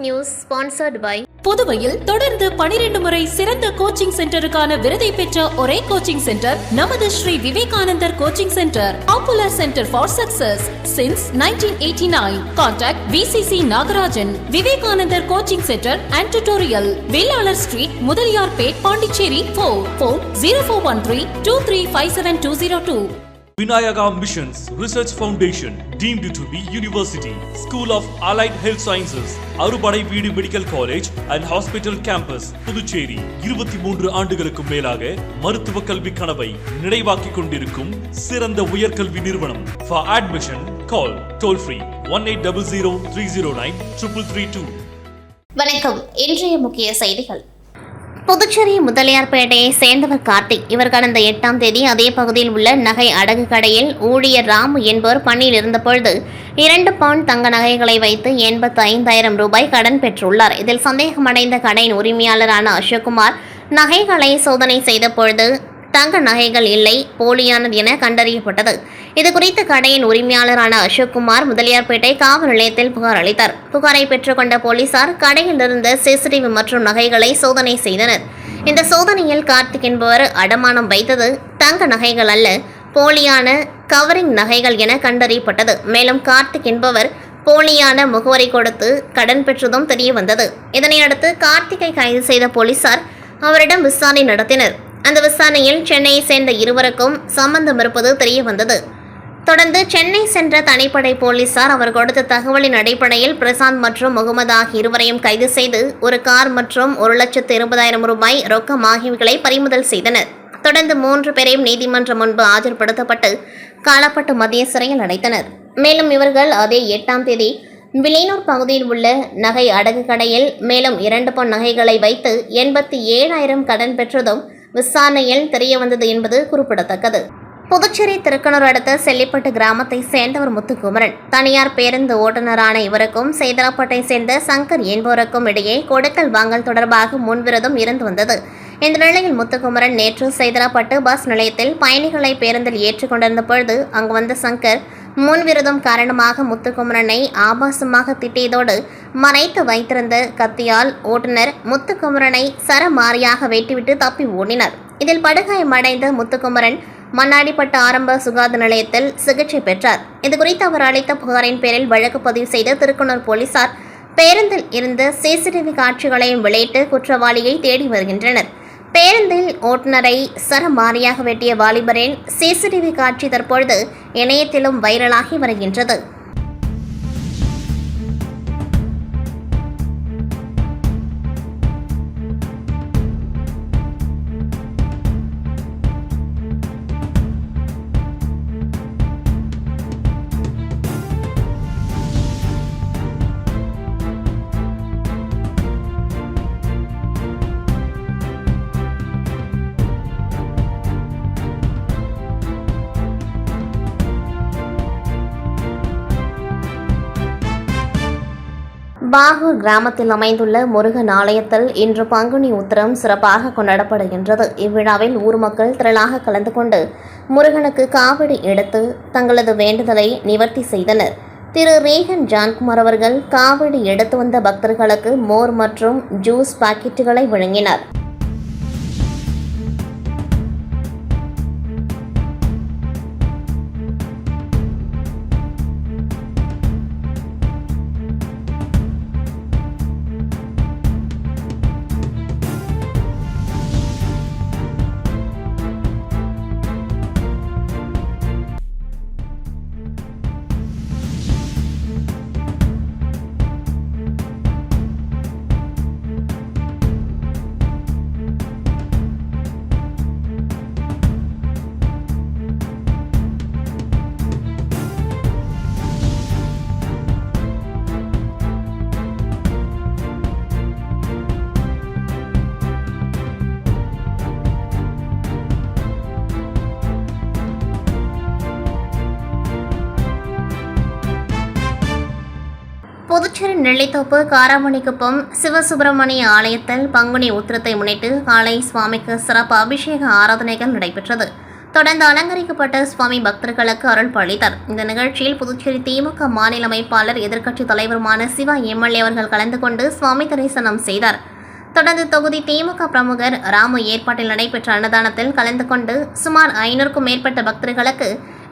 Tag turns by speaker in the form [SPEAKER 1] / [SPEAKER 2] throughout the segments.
[SPEAKER 1] News sponsored by
[SPEAKER 2] புதுவையில் தொடர்ந்து பனிரெண்டு முறை சிறந்த கோச்சிங் சென்டருக்கான விருதை பெற்ற ஒரே கோச்சிங் சென்டர் நமது Sri Vivekanandar coaching centre popular centre for success since nineteen eighty nine contact VCC Nagarajan Vivekanandar coaching centre and tutorial Vellalar street Mudaliarpet Pondicherry four four zero four one three two three five seven two zero two
[SPEAKER 3] Vinayaka Missions Research Foundation deemed to be University, School of Allied Health Sciences, Arupadai Veedu medical college and hospital campus Puducherry இருபத்தி மூன்று ஆண்டுகளுக்கு மேலாக மருத்துவ கல்வி கனவை நினைவாக்கிக் கொண்டிருக்கும் சிறந்த உயர்கல்வி நிறுவனம். For admission call toll free one eight double zero three zero nine triple three two
[SPEAKER 1] வணக்கம். இன்றைய முக்கிய செய்திகள். புதுச்சேரி முதலியார்பேட்டையை சேர்ந்தவர் கார்த்திக். இவர் கடந்த எட்டாம் தேதி அதே பகுதியில் உள்ள நகை அடகு கடையில் ஊழியர் ராமு என்பவர் பணியில் இருந்தபொழுது இரண்டு பவுண்ட் தங்க நகைகளை வைத்து எண்பத்தி ஐந்தாயிரம் ரூபாய் கடன் பெற்றுள்ளார். இதில் சந்தேகமடைந்த கடையின் உரிமையாளரான அசோக்குமார் நகைகளை சோதனை செய்த பொழுது தங்க நகைகள் இல்லை போலியானது என கண்டறியப்பட்டது. இது குறித்து கடையின் உரிமையாளரான அசோக்குமார் முதலியார்பேட்டை காவல் நிலையத்தில் புகார் அளித்தார். புகாரை பெற்றுக்கொண்ட போலீசார் கடையில் இருந்த சிசிடிவி மற்றும் நகைகளை சோதனை செய்தனர். இந்த சோதனையில் கார்த்திக் என்பவர் அடமானம் வைத்தது தங்க நகைகள் அல்ல போலியான கவரிங் நகைகள் என கண்டறியப்பட்டது. மேலும் கார்த்திக் என்பவர் போலியான முகவரி கொடுத்து கடன் பெற்றதும் தெரிய வந்தது இதனையடுத்து கார்த்திகை கைது செய்த போலீசார் அவரிடம் விசாரணை நடத்தினர். அந்த விசாரணையில் சென்னையை சேர்ந்த இருவருக்கும் சம்பந்தம் இருப்பது தெரிய வந்தது தொடர்ந்து சென்னை சென்ற தனிப்படை போலீசார் அவர் கொடுத்த தகவலின் அடிப்படையில் பிரசாந்த் மற்றும் முகமது ஆகிய இருவரையும் கைது செய்து ஒரு கார் மற்றும் ஒரு லட்சத்து இருபதாயிரம் ரூபாய் ரொக்கம் ஆகியவைகளை பறிமுதல் செய்தனர். தொடர்ந்து மூன்று பேரையும் நீதிமன்றம் முன்பு ஆஜர்படுத்தப்பட்டு காலப்பட்டு மத்திய சிறையில் அடைத்தனர். மேலும் இவர்கள் அதே எட்டாம் தேதி வில்லியனூர் பகுதியில் உள்ள நகை அடகு கடையில் மேலும் இரண்டு பொன் நகைகளை வைத்து எண்பத்தி ஏழாயிரம் கடன் பெற்றதும் விசாரணையில் தெரிய வந்தது என்பது குறிப்பிடத்தக்கது. புதுச்சேரி திருக்கனூர் அடுத்த செல்லிப்பட்டு கிராமத்தை சேர்ந்தவர் முத்துக்குமரன். தனியார் பேருந்து ஓட்டுநரான இவருக்கும் சேதராப்பட்டை சேர்ந்த சங்கர் என்பவருக்கும் இடையே கொடுக்கல் வாங்கல் தொடர்பாக முன்விரோதம் இருந்து வந்தது. இந்த நிலையில் முத்துக்குமரன் நேற்று சேதராப்பட்டு பஸ் நிலையத்தில் பயணிகளை பேருந்தில் ஏற்றுக்கொண்டிருந்த பொழுது அங்கு வந்த சங்கர் முன்விரோதம் காரணமாக முத்துக்குமரனை ஆபாசமாக திட்டியதோடு மறைத்து வைத்திருந்த கத்தியால் ஓட்டுநர் முத்துக்குமரனை சரமாரியாக வெட்டிவிட்டு தப்பி ஓடினார். இதில் படுகாயமடைந்த முத்துக்குமரன் மண்ணாடிப்பட்ட ஆரம்ப சுகாதார நிலையத்தில் சிகிச்சை பெற்றார். இதுகுறித்து அவர் அளித்த புகாரின் பேரில் வழக்கு பதிவு செய்த திருக்குணர் போலீசார் பேருந்தில் இருந்த சிசிடிவி காட்சிகளையும் வெளியிட்டு குற்றவாளியை தேடி வருகின்றனர். பேருந்தில் ஓட்டுநரை சரமாரியாக வெட்டிய வாலிபரின் சிசிடிவி காட்சி தற்பொழுது இணையத்திலும் வைரலாகி வருகின்றது. பாகூர் கிராமத்தில் அமைந்துள்ள முருகன் ஆலயத்தில் இன்று பங்குனி உத்திரம் சிறப்பாக கொண்டாடப்படுகின்றது. இவ்விழாவில் ஊர் மக்கள் திரளாக கலந்து கொண்டு முருகனுக்கு காவடி எடுத்து தங்களது வேண்டுதலை நிவர்த்தி செய்தனர். திரு ரேகன் ஜான்குமார் அவர்கள் காவடி எடுத்து வந்த பக்தர்களுக்கு மோர் மற்றும் ஜூஸ் பாக்கெட்டுகளை வழங்கினார். நெல்லித்தோப்பு காராமணிக்குப்பம் சிவசுப்பிரமணிய ஆலயத்தில் பங்குனி உத்திரத்தை முன்னிட்டு காலை சுவாமிக்கு சிறப்பு அபிஷேக ஆராதனைகள் நடைபெற்றது. தொடர்ந்து அலங்கரிக்கப்பட்ட சுவாமி பக்தர்களுக்கு அருள் பழித்தார் இந்த நிகழ்ச்சியில் புதுச்சேரி திமுக மாநில அமைப்பாளர் எதிர்க்கட்சித் தலைவருமான சிவா எம்எல்ஏ அவர்கள் கலந்து கொண்டு சுவாமி தரிசனம் செய்தார். தொடர்ந்து தொகுதி திமுக பிரமுகர் ராமு ஏற்பாட்டில் நடைபெற்ற அன்னதானத்தில் கலந்து கொண்டு சுமார் ஐநூறுக்கும் மேற்பட்ட பக்தர்களுக்கு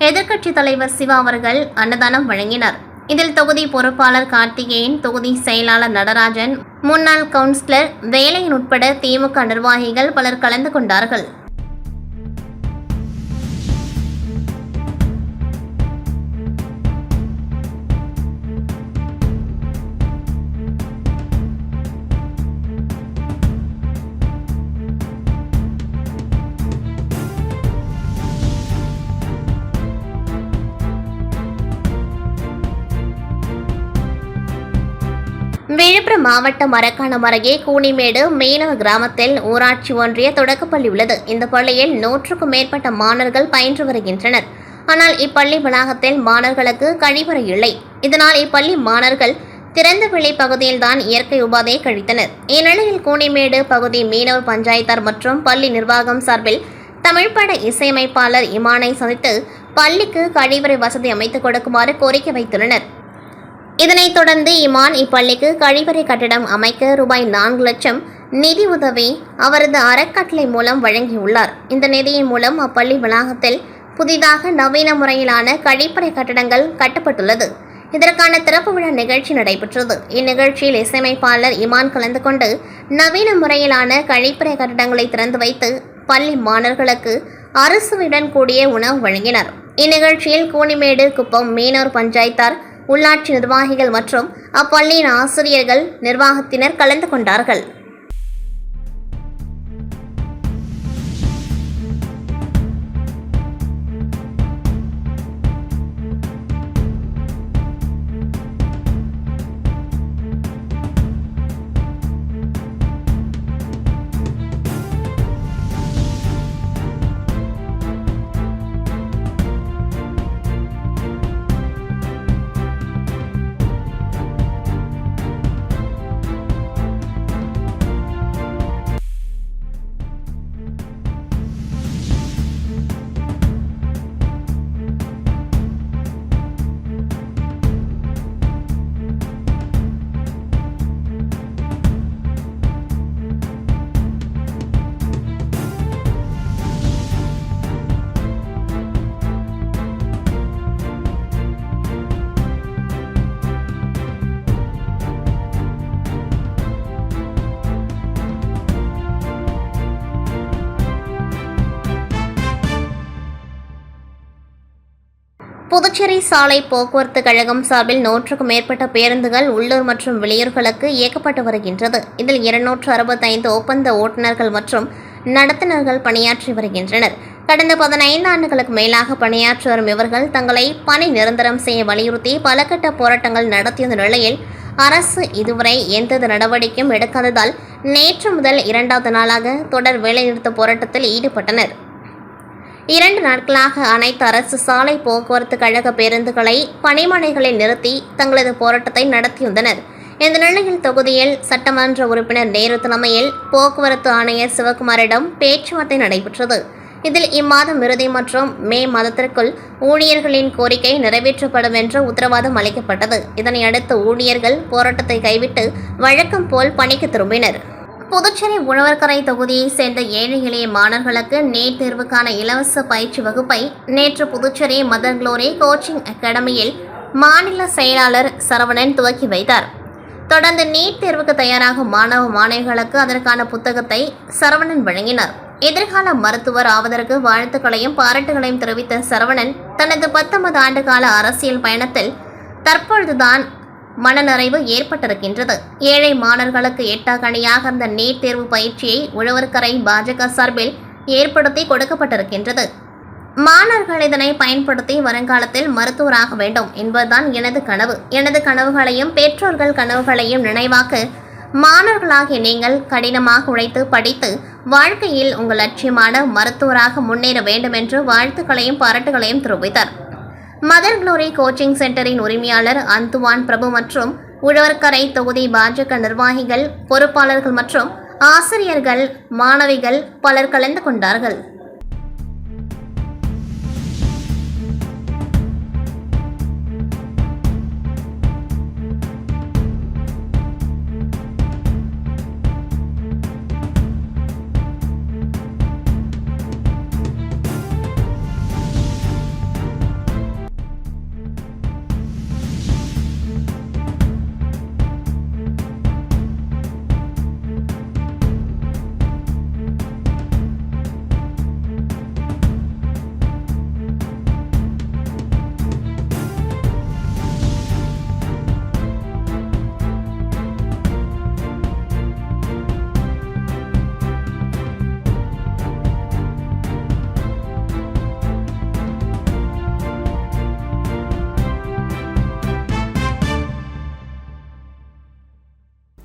[SPEAKER 1] எதிர்க்கட்சித் தலைவர் சிவா அவர்கள் அன்னதானம் வழங்கினார். இதில் தொகுதி பொறுப்பாளர் கார்த்திகேயன் தொகுதி செயலாளர் நடராஜன் முன்னாள் கவுன்சிலர் வேலையன் உட்பட திமுக நிர்வாகிகள் பலர் கலந்து கொண்டார்கள். விழுப்புரம் மாவட்டம் மரக்காணம் அருகே கூனிமேடு மீனவ கிராமத்தில் ஊராட்சி ஒன்றிய தொடக்கப்பள்ளி உள்ளது. இந்த பள்ளியில் நூற்றுக்கும் மேற்பட்ட மாணவர்கள் பயின்று வருகின்றனர். ஆனால் இப்பள்ளி வளாகத்தில் மாணவர்களுக்கு கழிவறை இல்லை. இதனால் இப்பள்ளி மாணவர்கள் திறந்தவெளி பகுதியில்தான் இயற்கை உபாதையை கழித்தனர். இந்நிலையில் கூனிமேடு பகுதி மீனவர் பஞ்சாயத்தார் மற்றும் பள்ளி நிர்வாகம் சார்பில் தமிழ்பட இசையமைப்பாளர் இமானை சந்தித்து பள்ளிக்கு கழிவறை வசதி அமைத்துக் கொடுக்குமாறு கோரிக்கை வைத்துள்ளனர். இதனைத் தொடர்ந்து இமான் இப்பள்ளிக்கு கழிவறை கட்டிடம் அமைக்க ரூபாய் நான்கு லட்சம் நிதி உதவி அவரது அறக்கட்டளை மூலம் வழங்கியுள்ளார். இந்த நிதியின் மூலம் அப்பள்ளி வளாகத்தில் புதிதாக நவீன முறையிலான கழிப்பறை கட்டடங்கள் கட்டப்பட்டுள்ளது. இதற்கான திறப்பு விழா நிகழ்ச்சி நடைபெற்றது. இந்நிகழ்ச்சியில் இசையமைப்பாளர் இமான் கலந்து கொண்டு நவீன முறையிலான கழிப்பறை கட்டடங்களை திறந்து வைத்து பள்ளி மாணவர்களுக்கு அரசுடன் கூடிய உணவு வழங்கினார். இந்நிகழ்ச்சியில் கூனிமேடு குப்பம் மீனூர் பஞ்சாயத்தார் உள்ளாட்சி நிர்வாகிகள் மற்றும் அப்பள்ளியின் ஆசிரியர்கள் நிர்வாகத்தினர் கலந்து கொண்டார்கள். புதுச்சேரி சாலை போக்குவரத்து கழகம் சார்பில் நூற்றுக்கும் மேற்பட்ட பேருந்துகள் உள்ளூர் மற்றும் வெளியூர்களுக்கு இயக்கப்பட்டு வருகின்றது. இதில் இருநூற்று அறுபத்தைந்து ஒப்பந்த ஓட்டுநர்கள் மற்றும் நடத்துனர்கள் பணியாற்றி வருகின்றனர். கடந்த பதினைந்து ஆண்டுகளுக்கு மேலாக பணியாற்றி வரும் இவர்கள் தங்களை பணி நிரந்தரம் செய்ய வலியுறுத்தி பல கட்ட போராட்டங்கள் நடத்திய நிலையில் அரசு இதுவரை எந்தவித நடவடிக்கையும் எடுக்காததால் நேற்று முதல் இரண்டாவது நாளாக தொடர் வேலைநிறுத்த போராட்டத்தில் ஈடுபட்டனர். இரண்டு நாட்களாக அனைத்து அரசு சாலை போக்குவரத்து கழக பேருந்துகளை பணிமனைகளில் நிறுத்தி தங்களது போராட்டத்தை நடத்தியுள்ளனர் இந்த நிலையில் தொகுதியில் சட்டமன்ற உறுப்பினர் நேரு தலைமையில் போக்குவரத்து ஆணையர் சிவகுமாரிடம் பேச்சுவார்த்தை நடைபெற்றது. இதில் இம்மாதம் இறுதி மற்றும் மே மாதத்திற்குள் ஊழியர்களின் கோரிக்கை நிறைவேற்றப்படும் என்று உத்தரவாதம் அளிக்கப்பட்டது. இதனையடுத்து ஊழியர்கள் போராட்டத்தை கைவிட்டு வழக்கம் போல் பணிக்கு திரும்பினர். புதுச்சேரி உழவர்கரை தொகுதியைச் சேர்ந்த ஏழை எளிய மாணவர்களுக்கு நீட் தேர்வுக்கான இலவச பயிற்சி வகுப்பை நேற்று புதுச்சேரி மதர் குளோரி கோச்சிங் அகாடமியில் மாநில செயலாளர் சரவணன் துவக்கி வைத்தார். தொடர்ந்து நீட் தேர்வுக்கு தயாராகும் மாணவ மாணவிகளுக்கு அதற்கான புத்தகத்தை சரவணன் வழங்கினார். எதிர்கால மருத்துவர் ஆவதற்கு வாழ்த்துக்களையும் பாராட்டுகளையும் தெரிவித்த சரவணன் தனது பத்தொன்பது ஆண்டுகால அரசியல் பயணத்தில் தற்பொழுதுதான் மனநிறைவு ஏற்பட்டிருக்கின்றது. ஏழை மாணவர்களுக்கு எட்டாக்கணியாக இருந்த நீட் தேர்வு பயிற்சியை உழவர்கரை பாஜக சார்பில் ஏற்படுத்தி கொடுக்கப்பட்டிருக்கின்றது. மாணவர்கள் இதனை பயன்படுத்தி வருங்காலத்தில் மருத்துவராக வேண்டும் என்பதுதான் எனது கனவு. எனது கனவுகளையும் பெற்றோர்கள் கனவுகளையும் நினைவாக்க மாணவர்களாகிய நீங்கள் கடினமாக உழைத்து படித்து வாழ்க்கையில் உங்கள் லட்சியமான மருத்துவராக முன்னேற வேண்டும் என்று வாழ்த்துக்களையும் பாராட்டுகளையும் தெரிவித்தார். மதர் குளோரி கோச்சிங் சென்டரின் உரிமையாளர் அந்துவான் பிரபு மற்றும் உழவர்கரை தொகுதி பாஜக நிர்வாகிகள் பொறுப்பாளர்கள் மற்றும் ஆசிரியர்கள் மாணவிகள் பலர் கலந்து கொண்டார்கள்.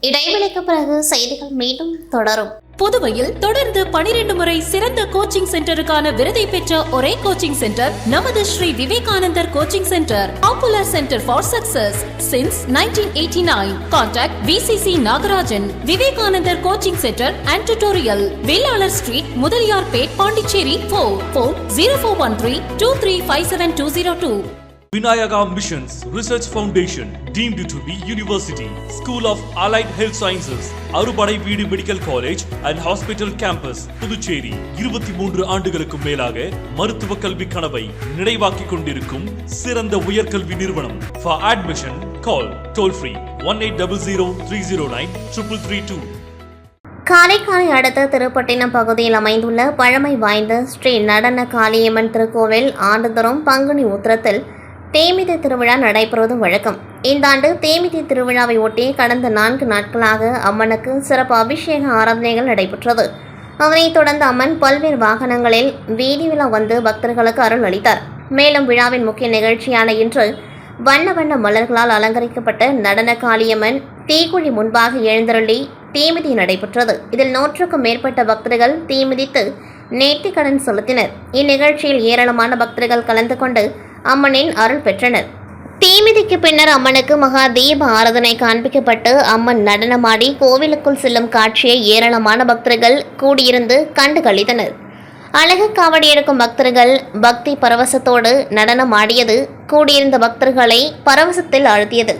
[SPEAKER 1] இடைவெளிக்கு பிறகு செய்திகள் மீண்டும் தொடரும்.
[SPEAKER 2] புதுவையில் தொடர்ந்து பனிரெண்டு முறை சிறந்த கோச்சிங் சென்டருக்கான விருதை பெற்ற ஒரே கோச்சிங் சென்டர் நமது Sri Vivekanandar coaching centre popular centre for success since nineteen eighty nine contact VCC Nagarajan Vivekanandar coaching centre and tutorial Vellalar street Mudaliarpet Pondicherry four four zero four one three two three five seven two zero two
[SPEAKER 3] Vinayaka Missions Research Foundation deemed to be University School of Allied Health Sciences Arupadai Veedu medical college and hospital campus Puducherry இருபத்தி மூன்று ஆண்டுகளுக்கும் மேலாக மருத்துவ கல்வி கனவை நினைவாக்கிக் கொண்டிருக்கும் சிறந்த உயர்கல்வி நிறுவனம். For admission call toll free one eight double zero three zero nine triple three two
[SPEAKER 1] காரைக்காலை அடுத்த திருப்பட்டினம் பகுதியில் அமைந்துள்ள பழமை வாய்ந்த ஸ்ரீ நடன காளியம்மன் திருக்கோவில் ஆண்டுதோறும் பங்குனி உத்திரத்தில் தேமிதி திருவிழா நடைபெறுவது வழக்கம். இந்த ஆண்டு தேமிதி திருவிழாவை ஒட்டி கடந்த நான்கு நாட்களாக அம்மனுக்கு சிறப்பு அபிஷேக ஆராதனைகள் நடைபெற்றது. அதனைத் தொடர்ந்து அம்மன் பல்வேறு வாகனங்களில் வீதி விழா வந்து பக்தர்களுக்கு அருள் அளித்தார். மேலும் விழாவின் முக்கிய நிகழ்ச்சியான இன்று வண்ண வண்ண மலர்களால் அலங்கரிக்கப்பட்ட நடன காளியம்மன் தீக்குழி முன்பாக எழுந்தருளி தீமிதி நடைபெற்றது. இதில் நூற்றுக்கும் மேற்பட்ட பக்தர்கள் தீமிதித்து நேர்த்திக்கடன் செலுத்தினர். இந்நிகழ்ச்சியில் ஏராளமான பக்தர்கள் கலந்து கொண்டு அம்மனின் அருள் பெற்றனர். தீமிதிக்கு பின்னர் அம்மனுக்கு மகா தீப ஆராதனை காண்பிக்கப்பட்டு அம்மன் நடனமாடி கோவிலுக்குள் செல்லும் காட்சியை ஏராளமான பக்தர்கள் கூடியிருந்து கண்டு கழித்தனர் அழகு காவடி எடுக்கும் பக்தர்கள் பக்தி பரவசத்தோடு நடனம் ஆடியது கூடியிருந்த பக்தர்களை பரவசத்தில் ஆழ்த்தியது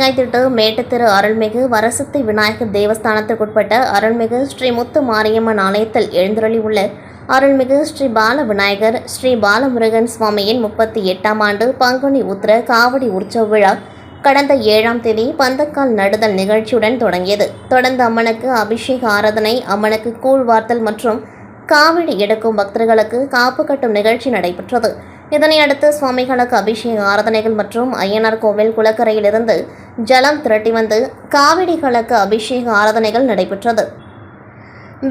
[SPEAKER 1] புதுச்சேரி தேங்காய் திட்டு மேட்டுத்திரு அருள்மிகு வரசத்தை விநாயகர் தேவஸ்தானத்திற்குட்பட்ட அருள்மிகு ஸ்ரீ முத்து மாரியம்மன் ஆலயத்தில் எழுந்தருளி உள்ள அருள்மிகு ஸ்ரீ பால விநாயகர் ஸ்ரீ பாலமுருகன் சுவாமியின் முப்பத்தி எட்டாம் ஆண்டு பங்குனி உத்திர காவடி உற்சவ விழா கடந்த ஏழாம் தேதி பந்தக்கால் நடுதல் நிகழ்ச்சியுடன் தொடங்கியது. தொடர்ந்து அம்மனுக்கு அபிஷேக ஆராதனை அம்மனுக்கு கூழ் வார்த்தல் மற்றும் காவடி எடுக்கும் பக்தர்களுக்கு காப்பு கட்டும் நிகழ்ச்சி நடைபெற்றது. இதனையடுத்து சுவாமிகளுக்கு அபிஷேக ஆராதனைகள் மற்றும் ஐயனார் கோவில் குளக்கரையிலிருந்து ஜலம் திரட்டி வந்து காவடிகளுக்கு அபிஷேக ஆராதனைகள் நடைபெற்றது.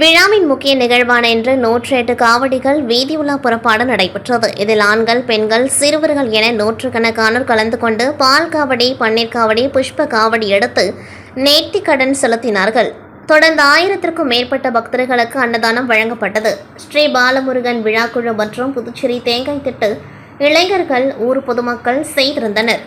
[SPEAKER 1] விழாவின் முக்கிய நிகழ்வான இன்று நூற்றெட்டு காவடிகள் வீதி உலா புறப்பாடு நடைபெற்றது. இதில் ஆண்கள் பெண்கள் சிறுவர்கள் என நூற்றுக்கணக்கானோர் கலந்து கொண்டு பால் காவடி பன்னீர் காவடி புஷ்ப காவடி எடுத்து நேர்த்திக்கடன் செலுத்தினார்கள். தொடர்ந்து ஆயிரத்திற்கும் மேற்பட்ட பக்தர்களுக்கு அன்னதானம் வழங்கப்பட்டது. ஸ்ரீ பாலமுருகன் விழாக்குழு மற்றும் புதுச்சேரி தேங்காய் திட்டு இளைஞர்கள் ஊர் பொதுமக்கள் செய்திருந்தனர்.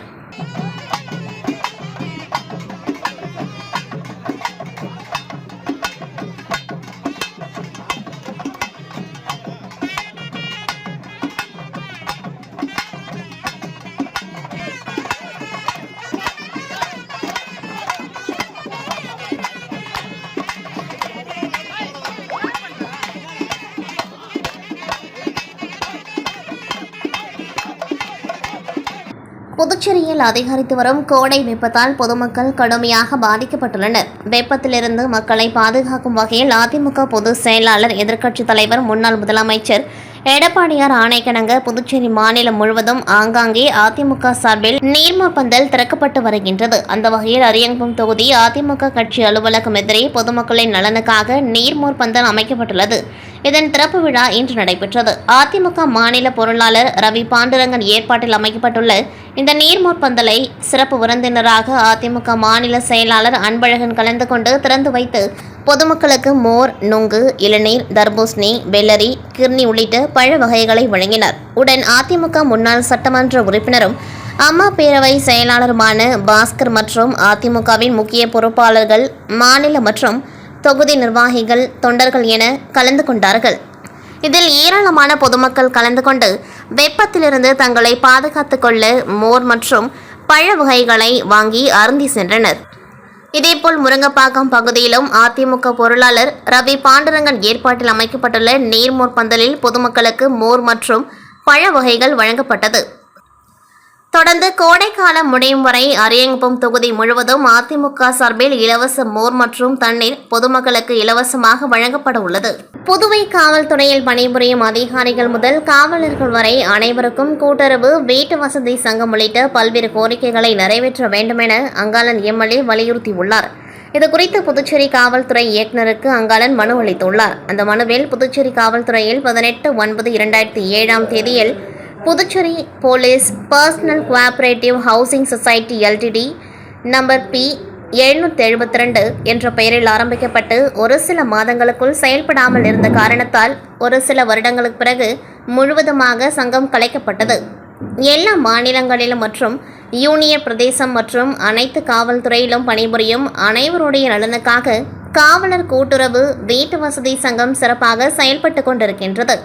[SPEAKER 1] புதுச்சேரியில் அதிகரித்து வரும் கோடை வெப்பத்தால் பொதுமக்கள் கடுமையாக பாதிக்கப்பட்டுள்ளனர். வெப்பத்திலிருந்து மக்களை பாதுகாக்கும் வகையில் அதிமுக பொதுச் செயலாளர் எதிர்க்கட்சித் தலைவர் முன்னாள் முதலமைச்சர் எடப்பாடியார் ஆணைக்கிணங்க புதுச்சேரி மாநிலம் முழுவதும் ஆங்காங்கே அதிமுக சார்பில் நீர்மப்பந்தல் திறக்கப்பட்டு வருகின்றது. அந்த வகையில் அரியங்குப்பம் தொகுதி அதிமுக கட்சி அலுவலகம் எதிரே பொதுமக்களின் நலனுக்காக நீர்மோர் பந்தல் அமைக்கப்பட்டுள்ளது. இதன் திறப்பு விழா இன்று நடைபெற்றது. அதிமுக மாநில பொருளாளர் ரவி பாண்டுரங்கன் ஏற்பாட்டில் அமைக்கப்பட்டுள்ள இந்த நீர்மோற்பந்தலை சிறப்பு விருந்தினராக அதிமுக மாநில செயலாளர் அன்பழகன் கலந்து கொண்டு திறந்து வைத்து பொதுமக்களுக்கு மோர் நுங்கு இளநீர் தர்பூசணி வெள்ளரி கிர்னி உள்ளிட்ட பழ வகைகளை வழங்கினார். உடன் அதிமுக முன்னாள் சட்டமன்ற உறுப்பினரும் அம்மா பேரவை செயலாளருமான பாஸ்கர் மற்றும் அதிமுகவின் முக்கிய பொறுப்பாளர்கள் மாநில மற்றும் தொகுதி நிர்வாகிகள் தொண்டர்கள் என கலந்து கொண்டார்கள். இதில் ஏராளமான பொதுமக்கள் கலந்து கொண்டு வெப்பத்திலிருந்து தங்களை பாதுகாத்துக் கொள்ள மோர் மற்றும் பழ வகைகளை வாங்கி அருந்தி சென்றனர். இதேபோல் முருங்கப்பாக்கம் பகுதியிலும் அதிமுக பொருளாளர் ரவி பாண்டுரங்கன் ஏற்பாட்டில் அமைக்கப்பட்டுள்ள நீர்மோர் பந்தலில் பொதுமக்களுக்கு மோர் மற்றும் பழ வகைகள் வழங்கப்பட்டது. தொடர்ந்து கோடைக்காலம் முடியும் வரை அரியங்குப்பம் தொகுதி முழுவதும் அதிமுக சார்பில் இலவச மோர் மற்றும் தண்ணீர் பொதுமக்களுக்கு இலவசமாக வழங்கப்பட உள்ளது. புதுவை காவல்துறையில் பணிபுரியும் அதிகாரிகள் முதல் காவலர்கள் வரை அனைவருக்கும் கூட்டுறவு வீட்டு வசதி சங்கம் உள்ளிட்ட பல்வேறு கோரிக்கைகளை நிறைவேற்ற வேண்டும் என அங்காளன் எம்எல்ஏ வலியுறுத்தியுள்ளார். இதுகுறித்து புதுச்சேரி காவல்துறை இயக்குநருக்கு அங்காளன் மனு அளித்துள்ளார். அந்த மனுவில் புதுச்சேரி காவல்துறையில் பதினெட்டு ஒன்பது இரண்டாயிரத்தி ஏழாம் தேதியில் Puducherry police personnel cooperative housing society LTD number P எழுநூற்றி எழுபத்தி ரெண்டு என்ற பெயரில் ஆரம்பிக்கப்பட்டு ஒரு சில மாதங்களுக்குள் செயல்படாமல் இருந்த காரணத்தால் ஒரு சில வருடங்களுக்கு பிறகு முழுவதுமாக சங்கம் கலைக்கப்பட்டது. எல்லா மாநிலங்களிலும் மற்றும் யூனியன் பிரதேசம் மற்றும் அனைத்து காவல்துறையிலும் பணிபுரியும் அனைவருடைய நலனுக்காக காவலர் கூட்டுறவு வீட்டு வசதி சங்கம் சிறப்பாக செயல்பட்டு கொண்டிருக்கின்றது.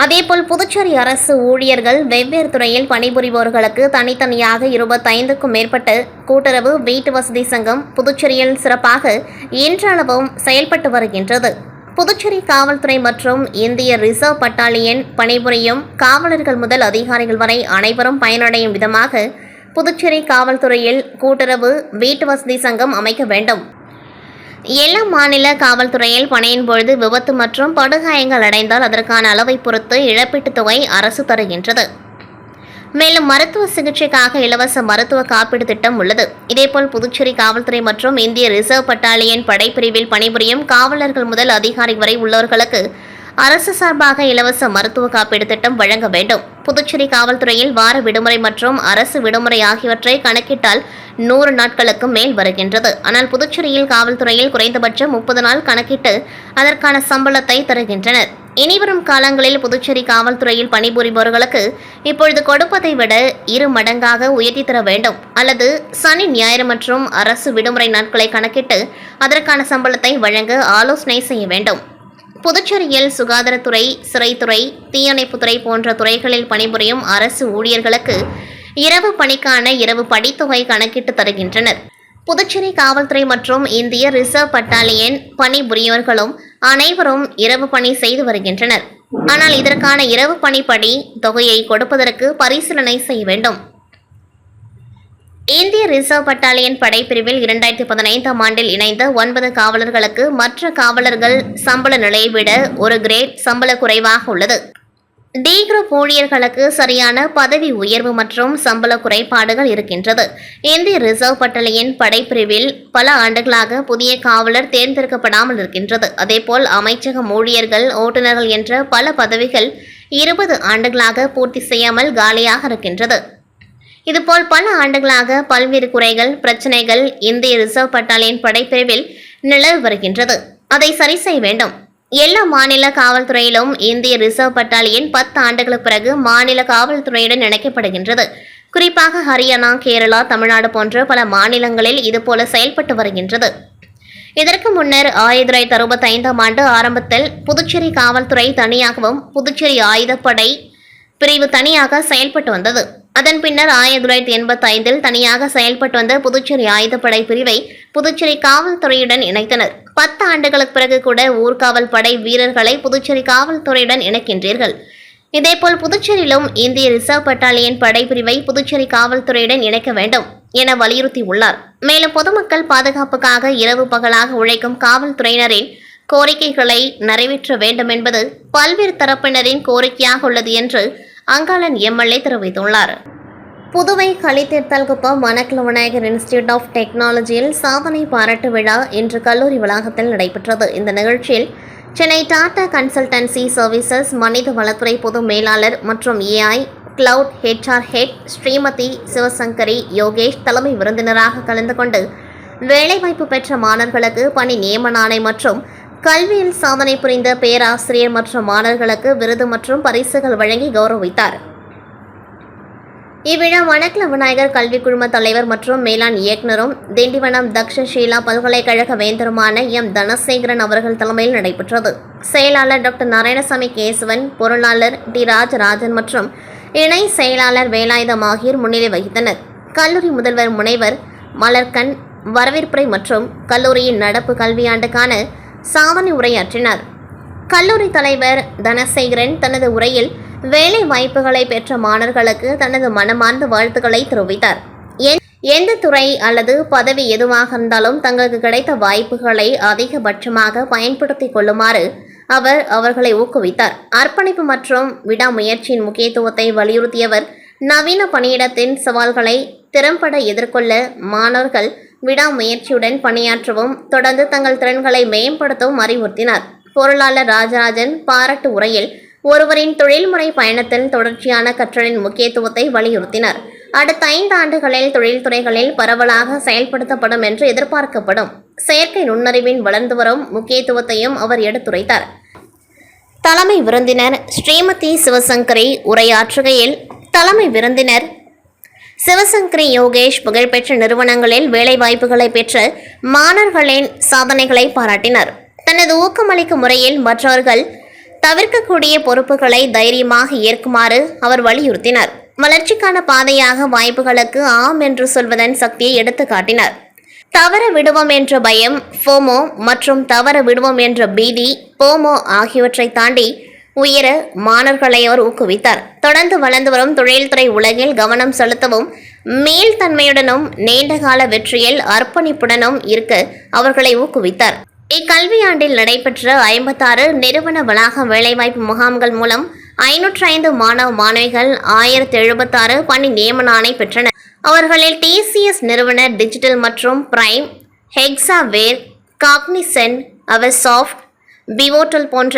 [SPEAKER 1] அதேபோல் புதுச்சேரி அரசு ஊழியர்கள் வெவ்வேறு துறையில் பணிபுரிபவர்களுக்கு தனித்தனியாக இருபத்தைந்துக்கும் மேற்பட்ட கூட்டுறவு வீட்டு வசதி சங்கம் புதுச்சேரியில் சிறப்பாக இன்றளவும் செயல்பட்டு வருகின்றது. புதுச்சேரி காவல்துறை மற்றும் இந்திய ரிசர்வ் பட்டாலியன் பணிபுரியும் காவலர்கள் முதல் அதிகாரிகள் வரை அனைவரும் பயனடையும் விதமாக புதுச்சேரி காவல்துறையில் கூட்டுறவு வீட்டு வசதி சங்கம் அமைக்க வேண்டும். எல்லா மாநில காவல்துறையில் பணியின் பொழுது விபத்து மற்றும் படுகாயங்கள் அடைந்தால் அதற்கான அளவை பொறுத்து இழப்பீட்டுத் தொகை அரசு தருகின்றது. மேலும் மருத்துவ சிகிச்சைக்காக இலவச மருத்துவ காப்பீடு திட்டம் உள்ளது. இதேபோல் புதுச்சேரி காவல்துறை மற்றும் இந்திய ரிசர்வ் பட்டாலியன் படைப்பிரிவில் பணிபுரியும் காவலர்கள் முதல் அதிகாரி வரை உள்ளவர்களுக்கு அரசு சார்பாக இலவச மருத்துவ காப்பீடு திட்டம் வழங்க வேண்டும். புதுச்சேரி காவல்துறையில் வார விடுமுறை மற்றும் அரசு விடுமுறை ஆகியவற்றை கணக்கிட்டால் நூறு நாட்களுக்கு மேல் வருகின்றது. ஆனால் புதுச்சேரியில் காவல்துறையில் குறைந்தபட்சம் முப்பது நாள் கணக்கிட்டு அதற்கான சம்பளத்தை தருகின்றனர். இனிவரும் காலங்களில் புதுச்சேரி காவல்துறையில் பணிபுரிபவர்களுக்கு இப்பொழுது கொடுப்பதை விட இரு மடங்காக உயர்த்தி தர வேண்டும். அல்லது சனி ஞாயிறு மற்றும் அரசு விடுமுறை நாட்களை கணக்கிட்டு அதற்கான சம்பளத்தை வழங்க ஆலோசனை செய்ய வேண்டும். புதுச்சேரியில் சுகாதாரத்துறை சிறைத்துறை தீயணைப்புத்துறை போன்ற துறைகளில் பணிபுரியும் அரசு ஊழியர்களுக்கு இரவு பணிக்கான இரவு படித்தொகை கணக்கிட்டு தருகின்றனர். புதுச்சேரி காவல்துறை மற்றும் இந்திய ரிசர்வ் பட்டாலியன் பணிபுரியவர்களும் அனைவரும் இரவு பணி செய்து வருகின்றனர். ஆனால் இதற்கான இரவு பணிப்படி தொகையை கொடுப்பதற்கு பரிசீலனை செய்ய வேண்டும். இந்திய ரிசர்வ் பட்டாலியன் படைப்பிரிவில் இரண்டாயிரத்தி பதினைந்தாம் ஆண்டில் இணைந்த ஒன்பது காவலர்களுக்கு மற்ற காவலர்கள் சம்பள நிலையை விட ஒரு கிரேட் சம்பள குறைவாக உள்ளது. டி குரூப் ஊழியர்களுக்கு சரியான பதவி உயர்வு மற்றும் சம்பள குறைபாடுகள் இருக்கின்றது. இந்திய ரிசர்வ் பட்டாலியன் படைப்பிரிவில் பல ஆண்டுகளாக புதிய காவலர் தேர்ந்தெடுக்கப்படாமல் இருக்கின்றது. அதேபோல் அமைச்சகம் ஊழியர்கள் ஓட்டுநர்கள் என்ற பல பதவிகள் இருபது ஆண்டுகளாக பூர்த்தி செய்யாமல் காலியாக இருக்கின்றது. இதுபோல் பல ஆண்டுகளாக பல்வேறு குறைகள் பிரச்சனைகள் இந்திய ரிசர்வ் பட்டாலியன் படைப்பிரிவில் நிலவு வருகின்றது. அதை சரி செய்ய வேண்டும். எல்லா மாநில காவல்துறையிலும் இந்திய ரிசர்வ் பட்டாலியன் பத்து ஆண்டுகளுக்கு பிறகு மாநில காவல்துறையுடன் இணைக்கப்படுகின்றது. குறிப்பாக ஹரியானா கேரளா தமிழ்நாடு போன்ற பல மாநிலங்களில் இதுபோல செயல்பட்டு வருகின்றது. இதற்கு முன்னர் ஆயிரத்தி தொள்ளாயிரத்தி அறுபத்தி ஐந்தாம் ஆண்டு ஆரம்பத்தில் புதுச்சேரி காவல்துறை தனியாகவும் புதுச்சேரி ஆயுதப்படை பிரிவு தனியாக செயல்பட்டு வந்தது. அதன் பின்னர் ஆயிரத்தி தொள்ளாயிரத்தி எண்பத்தி ஐந்தில் தனியாக செயல்பட்டு வந்த புதுச்சேரி ஆயுதப்படை பிரிவை புதுச்சேரி காவல்துறையுடன் இணைத்தனர். பத்து ஆண்டுகளுக்கு பிறகு கூட ஊர்காவல் படை வீரர்களை புதுச்சேரி காவல்துறையுடன் இணைக்கின்றீர்கள். இதேபோல் புதுச்சேரியிலும் இந்திய ரிசர்வ் பட்டாலியன் படைப்பிரிவை புதுச்சேரி காவல்துறையுடன் இணைக்க வேண்டும் என வலியுறுத்தியுள்ளார். மேலும் பொதுமக்கள் பாதுகாப்புக்காக இரவு பகலாக உழைக்கும் காவல்துறையினரின் கோரிக்கைகளை நிறைவேற்ற வேண்டும் என்பது பல்வேறு தரப்பினரின் கோரிக்கையாக உள்ளது என்று அங்காளன் எம்எல்ஏ தெரிவித்துள்ளார். புதுவை களித்தீர்த்தல்குப்பம் மணக்குள விநாயகர் இன்ஸ்டிடியூட் ஆஃப் டெக்னாலஜியில் சாதனை பாராட்டு விழா இன்று கல்லூரி வளாகத்தில் நடைபெற்றது. இந்த நிகழ்ச்சியில் சென்னை டாடா கன்சல்டன்சி சர்வீசஸ் மனித வளத்துறை பொது மேலாளர் மற்றும் AI cloud HR head Srimathi Sivasankari Yogesh தலைமை விருந்தினராக கலந்து கொண்டு வேலைவாய்ப்பு பெற்ற மாணவர்களுக்கு பணி நியமன ஆணை மற்றும் கல்வியில் சாதனை புரிந்த பேராசிரியர் மற்றும் மாணவர்களுக்கு விருது மற்றும் பரிசுகள் வழங்கி கௌரவித்தார். இவ்விழா வணக்கல விநாயகர் கல்வி குழும தலைவர் மற்றும் மேலாண் இயக்குனரும் திண்டிவனம் தக்ஷஷீலா பல்கலைக்கழக வேந்தருமான எம். தனசேகரன் அவர்கள் தலைமையில் நடைபெற்றது. செயலாளர் டாக்டர் நாராயணசாமி கேசவன் பொருளாளர் டி. ராஜராஜன் மற்றும் இணை செயலாளர் வேலாயுதம் ஆகியோர் முன்னிலை வகித்தனர். கல்லூரி முதல்வர் முனைவர் மலர்கண் வரவேற்புரை மற்றும் கல்லூரியின் நடப்பு கல்வியாண்டுக்கான சாதனை உரையாற்றினார். கல்லூரி தலைவர் தனசேகரன் தனது உரையில் வேலை வாய்ப்புகளை பெற்ற மாணவர்களுக்கு தனது மனமார்ந்த வாழ்த்துக்களை தெரிவித்தார். எந்த துறை அல்லது பதவி எதுவாக இருந்தாலும் தங்களுக்கு கிடைத்த வாய்ப்புகளை அதிகபட்சமாக பயன்படுத்திக் கொள்ளுமாறு அவர் அவர்களை ஊக்குவித்தார். அர்ப்பணிப்பு மற்றும் விடாமுயற்சியின் முக்கியத்துவத்தை வலியுறுத்தியவர் நவீன பணியிடத்தின் சவால்களை திறம்பட எதிர்கொள்ள மாணவர்கள் விடாமுயற்சியுடன் பணியாற்றவும் தொடர்ந்து தங்கள் திறன்களை மேம்படுத்தவும் அறிவுறுத்தினார். பொருளாளர் ராஜராஜன் பாராட்டு உரையில் ஒருவரின் தொழில்முறை பயணத்தில் தொடர்ச்சியான கற்றலின் முக்கியத்துவத்தை வலியுறுத்தினார். அடுத்த ஐந்து ஆண்டுகளில் தொழில்துறைகளில் பரவலாக செயல்படுத்தப்படும் என்று எதிர்பார்க்கப்படும் செயற்கை நுண்ணறிவின் வளர்ந்து வரும் முக்கியத்துவத்தையும் அவர் எடுத்துரைத்தார். தலைமை விருந்தினர் ஸ்ரீமதி சிவசங்கரி உரையாற்றுகையில் தலைமை விருந்தினர் சிவசங்கரி யோகேஷ் புகழ்பெற்ற நிறுவனங்களில் வேலைவாய்ப்புகளை பெற்று மாணவர்களின் சாதனைகளை பாராட்டினார். தனது ஊக்கமளிக்கும் முறையில் மற்றவர்கள் தவிர்க்கக்கூடிய பொறுப்புகளை தைரியமாக ஏற்குமாறு அவர் வலியுறுத்தினார். வளர்ச்சிக்கான பாதையாக வாய்ப்புகளுக்கு ஆம் என்று சொல்வதன் சக்தியை எடுத்து காட்டினார். தவற விடுவோம் என்ற பயம் ஃபோமோ மற்றும் தவற விடுவோம் என்ற பீதி போமோ ஆகியவற்றை தாண்டி உயர மாணவர்களை அவர் ஊக்குவித்தார். தொடர்ந்து வளர்ந்து வரும் தொழில்துறை உலகில் கவனம் செலுத்தவும் மேல்தன்மையுடனும் நீண்டகால வெற்றியில் அர்ப்பணிப்புடனும் இருக்க அவர்களை ஊக்குவித்தார். இக்கல்வியாண்டில் நடைபெற்ற ஐம்பத்தாறு நிறுவன வளாக வேலைவாய்ப்பு முகாம்கள் மூலம் ஐநூற்றி ஐந்து மாணவ மாணவிகள் ஆயிரத்தி எழுபத்தாறு பணி நியமன ஆணை பெற்றனர். அவர்களில் டிசிஎஸ் நிறுவனர் டிஜிட்டல் மற்றும் பிரைம் ஹெக்ஸாவேர் காக்னிசென் அவர்சாஃப்ட் பிவோட்டல் போன்ற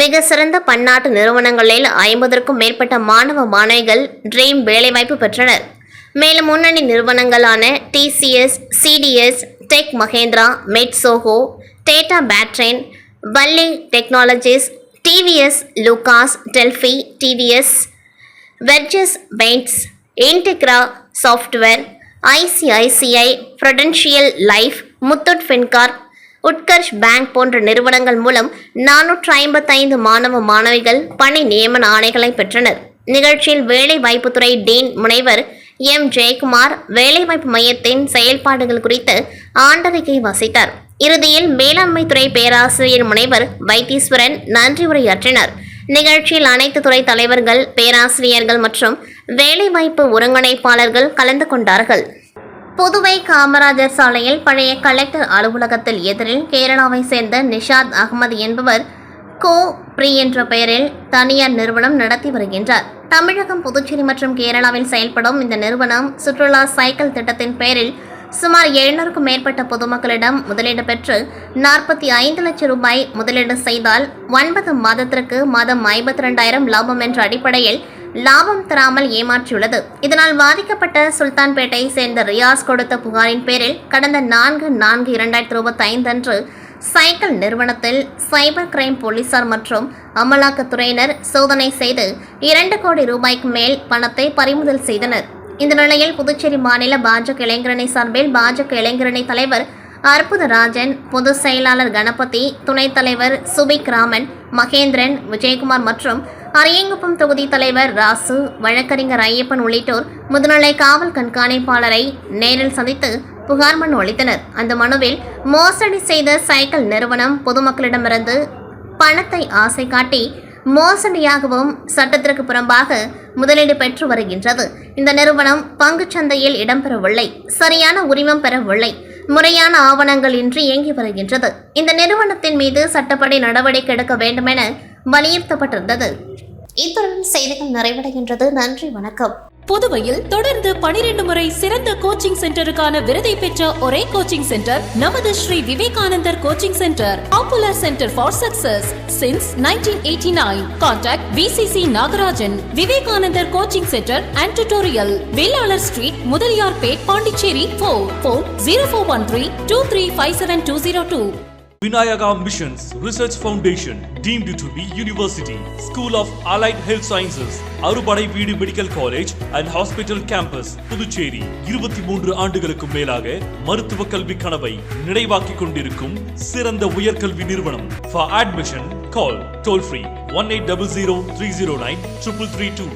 [SPEAKER 1] மிக சிறந்த பன்னாட்டு நிறுவனங்களில் ஐம்பதற்கும் மேற்பட்ட மாணவ மாணவிகள் ட்ரீம் வேலைவாய்ப்பு பெற்றனர். மேலும் முன்னணி நிறுவனங்களான டிசிஎஸ் சிடிஎஸ் டெக் மகேந்திரா மெட்சோஹோ டேட்டா பேட்ரெயின் வல்லி technologies TVS Lucas Delphi TVS வெர்ஜஸ் paints Integra software ICICI Prudential Life Muthoot FinCorp Utkarsh bank போன்ற நிறுவனங்கள் மூலம் நானூற்று ஐம்பத்தைந்து மாணவ மாணவிகள் பணி நியமன ஆணைகளை பெற்றனர். நிகழ்ச்சியில் வேலைவாய்ப்புத்துறை டீன் முனைவர் எம். ஜெயக்குமார் வேலைவாய்ப்பு மையத்தின் செயல்பாடுகள் குறித்து ஆண்டறிக்கை வாசித்தார். இறுதியில் மேலாண்மைத்துறை பேராசிரியர் முனைவர் வைத்தீஸ்வரன் நன்றி உரையாற்றினர். நிகழ்ச்சியில் அனைத்து துறை தலைவர்கள் பேராசிரியர்கள் மற்றும் வேலைவாய்ப்பு ஒருங்கிணைப்பாளர்கள் கலந்து கொண்டார்கள். புதுவை காமராஜர் சாலையில் பழைய கலெக்டர் அலுவலகத்தில் எதிரில் கேரளாவை சேர்ந்த நிஷாத் அகமது என்பவர் கோ ப்ரீ என்ற பெயரில் தனியார் நிறுவனம் நடத்தி வருகின்றார். தமிழகம் புதுச்சேரி மற்றும் கேரளாவில் செயல்படும் இந்த நிறுவனம் சுற்றுலா சைக்கிள் திட்டத்தின் பெயரில் சுமார் எழுநூறுக்கும் மேற்பட்ட பொதுமக்களிடம் முதலீடு பெற்று நாற்பத்தி ஐந்து லட்சம் ரூபாய் முதலீடு செய்தால் ஒன்பது மாதத்திற்கு மாதம் ஐம்பத்தி ரெண்டாயிரம் லாபம் என்ற அடிப்படையில் லாபம் தராமல் ஏமாற்றியுள்ளது. இதனால் பாதிக்கப்பட்ட சுல்தான்பேட்டையை சேர்ந்த ரியாஸ் கொடுத்த புகாரின் பேரில் கடந்த நான்கு நான்கு இரண்டாயிரத்தி இருபத்தி ஐந்து அன்று சைக்கிள் நிறுவனத்தில் சைபர் கிரைம் போலீசார் மற்றும் அமலாக்கத்துறையினர் சோதனை செய்து இரண்டு கோடி ரூபாய்க்கு மேல் பணத்தை பறிமுதல் செய்தனர். இந்த நிலையில் புதுச்சேரி மாநில பாஜக இளைஞரணி சார்பில் பாஜக இளைஞரணி தலைவர் அற்புதராஜன் பொதுச் செயலாளர் கணபதி துணைத் தலைவர் சுபிக் ராமன் மகேந்திரன் விஜயகுமார் மற்றும் அரியங்குப்பம் தொகுதி தலைவர் ராசு வழக்கறிஞர் ஐயப்பன் உள்ளிட்டோர் முதுநிலை காவல் கண்காணிப்பாளரை நேரில் சந்தித்து புகார் மனு அளித்தனர். அந்த மனுவில் மோசடி செய்த சைக்கிள் நிறுவனம் பொதுமக்களிடமிருந்து பணத்தை ஆசை காட்டி மோசடியாகவும் சட்டத்திற்கு புறம்பாக முதலீடு பெற்று வருகின்றது. இந்த நிறுவனம் பங்குச் சந்தையில் இடம்பெறவில்லை. சரியான உரிமம் பெறவில்லை. முறையான ஆவணங்கள் இன்றி இயங்கி வருகின்றது. இந்த நிறுவனத்தின் மீது சட்டப்படி நடவடிக்கை எடுக்க வேண்டுமென வலியுறுத்தப்பட்டிருந்தது. இத்துடன் செய்திகள் நிறைவடைகின்றது. நன்றி வணக்கம்.
[SPEAKER 2] புதுவையில் தொடர்ந்து பனிரெண்டு முறை சிறந்த கோச்சிங் சென்டருக்கான விருதை பெற்ற ஒரே கோச்சிங் சென்டர் நமது Sri Vivekanandar coaching centre popular centre for success since nineteen eighty nine contact VCC Nagarajan Vivekanandar coaching centre and tutorial Vellalar street Mudaliarpet Pondicherry four four zero four one three two three five seven two zero two
[SPEAKER 3] Vinayaka Missions Research Foundation deemed to be university. School of Allied Health Sciences Arupadai Veedu medical college and hospital campus Puducherry இருபத்தி மூன்று ஆண்டுகளுக்கும் மேலாக மருத்துவ கல்வி கனவை நினைவாக்கிக் கொண்டிருக்கும் சிறந்த உயர்கல்வி நிறுவனம் for admission call toll free one eight double zero three zero nine triple three two